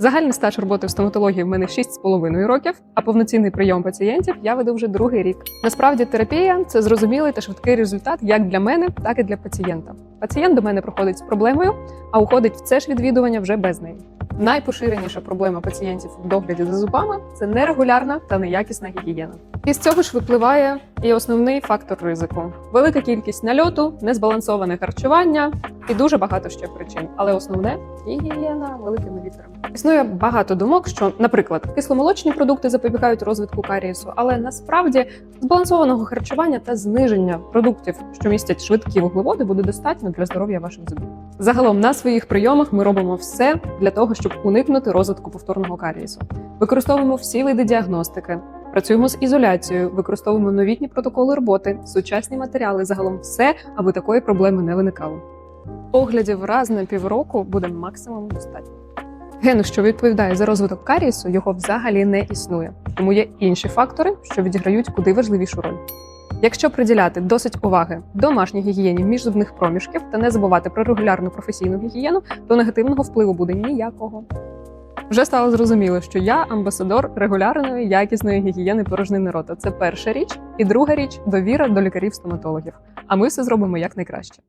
Загальний стаж роботи в стоматології в мене 6,5 років, а повноцінний прийом пацієнтів я веду вже другий рік. Насправді терапія це зрозумілий та швидкий результат як для мене, так і для пацієнта. Пацієнт до мене приходить з проблемою, а уходить в це ж відвідування вже без неї. Найпоширеніша проблема пацієнтів в догляді за зубами це нерегулярна та неякісна гігієна. І з цього ж випливає і основний фактор ризику: велика кількість нальоту, незбалансоване харчування і дуже багато ще причин. Але основне гігієна великими літерами. Існує багато думок, що, наприклад, кисломолочні продукти запобігають розвитку карієсу, але насправді збалансованого харчування та зниження продуктів, що містять швидкі вуглеводи, буде достатньо для здоров'я ваших зубів. Загалом на своїх прийомах ми робимо все для того, щоб уникнути розвитку повторного карієсу. Використовуємо всі види діагностики. Працюємо з ізоляцією, використовуємо новітні протоколи роботи, сучасні матеріали, загалом все, аби такої проблеми не виникало. Оглядів раз на півроку буде максимум достатньо. Гену, що відповідає за розвиток карієсу, його взагалі не існує, тому є інші фактори, що відіграють куди важливішу роль. Якщо приділяти досить уваги домашній гігієні міжзубних проміжків та не забувати про регулярну професійну гігієну, то негативного впливу буде ніякого. Вже стало зрозуміло, що я амбасадор регулярної якісної гігієни порожнини рота. Це перша річ, і друга річ довіра до лікарів-стоматологів. А ми все зробимо якнайкраще.